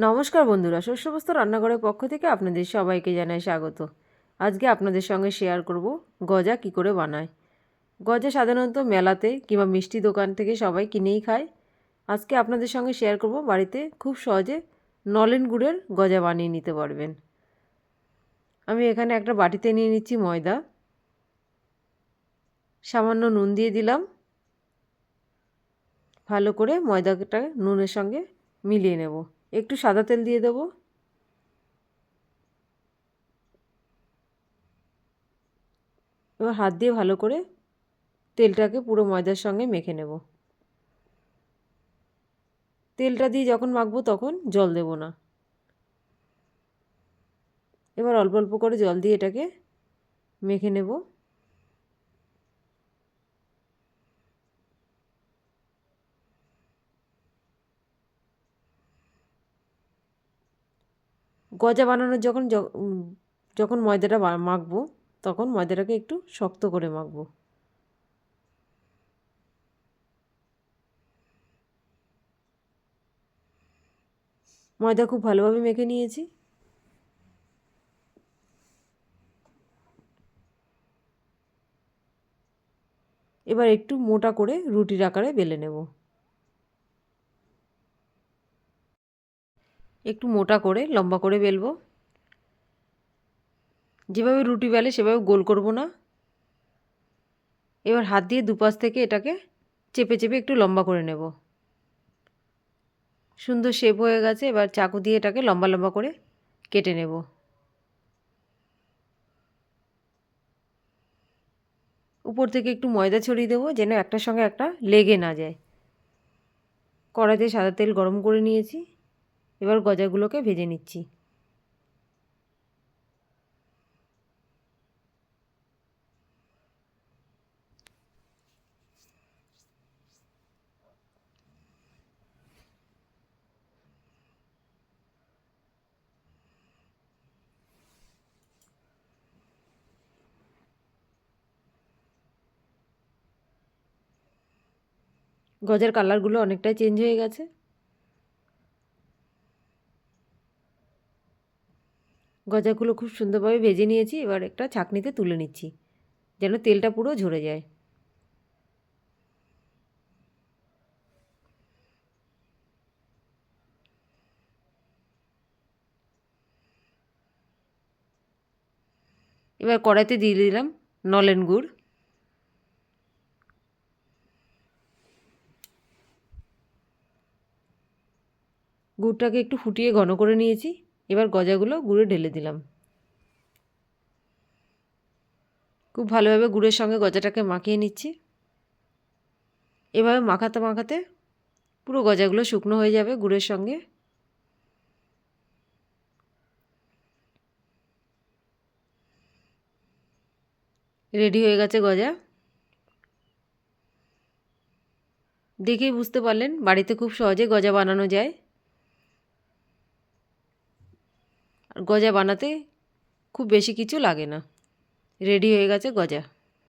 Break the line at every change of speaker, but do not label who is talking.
নমস্কার বন্ধুরা শস্যবস্ত রান্নাঘরের পক্ষ থেকে আপনাদের সবাইকে জানাই স্বাগত। আজকে আপনাদের সঙ্গে শেয়ার করব গজা কি করে বানায়। গজা সাধারণত মেলাতে কিংবা মিষ্টি দোকান থেকে সবাই কিনেই খায়। আজকে আপনাদের সঙ্গে শেয়ার করব বাড়িতে খুব সহজে নলেন গুড়ের গজা বানিয়ে নিতে পারবেন। আমি এখানে একটা বাটিতে নিয়ে নিচ্ছি ময়দা। সামান্য নুন দিয়ে দিলাম। ভালো করে ময়দাটা নুনের সঙ্গে মিলিয়ে নেব। একটু সাদা তেল দিয়ে দেবো। এবার হাত দিয়ে ভালো করে তেলটাকে পুরো ময়দার সঙ্গে মেখে নেব। তেলটা দিয়ে যখন মাখবো তখন জল দেব না। এবার অল্প অল্প করে জল দিয়ে এটাকে মেখে নেব। গজা বানানোর যখন যখন ময়দাটা মাখবো, তখন ময়দাটাকে একটু শক্ত করে মাখবো। ময়দা খুব ভালোভাবে মেখে নিয়েছি। এবার একটু মোটা করে রুটির আকারে বেলে নেব। একটু মোটা করে, লম্বা করে বেলবো। যেভাবে রুটি বেলে সেভাবে গোল করব না। এবার হাত দিয়ে দুপাশ থেকে এটাকে চেপে চেপে একটু লম্বা করে নেব। সুন্দর শেপ হয়ে গেছে, এবার চাকু দিয়ে এটাকে লম্বা লম্বা করে কেটে নেব। উপর থেকে একটু ময়দা ছড়িয়ে দেবো, যেন একটার সঙ্গে একটা লেগে না যায়। কড়াইতে সাদা তেল গরম করে নিয়েছি। এবার গজাগুলোকে ভেজে নিচ্ছি। গজার কালারগুলো অনেকটাই চেঞ্জ হয়ে গেছে। গজাগুলো খুব সুন্দরভাবে ভেজে নিয়েছি, এবার একটা ছাকনিতে তুলে নিচ্ছি, যেন তেলটা পুরো ঝরে যায়। এবার কড়াইতে দিয়ে দিলাম নলেন গুড়। গুড়টাকে একটু ফুটিয়ে ঘন করে নিয়েছি। এবার গজাগুলো গুঁড়ে ঢেলে দিলাম। খুব ভালোভাবে গুড়ের সঙ্গে গজাটাকে মাখিয়ে নিচ্ছি। এভাবে মাখাতে মাখাতে পুরো গজাগুলো শুকনো হয়ে যাবে গুড়ের সঙ্গে। রেডি হয়ে গেছে গজা। দেখেই বুঝতে পারলেন, বাড়িতে খুব সহজে গজা বানানো যায়। গজা বানাতে খুব বেশি কিছু লাগে না। রেডি হয়ে গেছে গজা।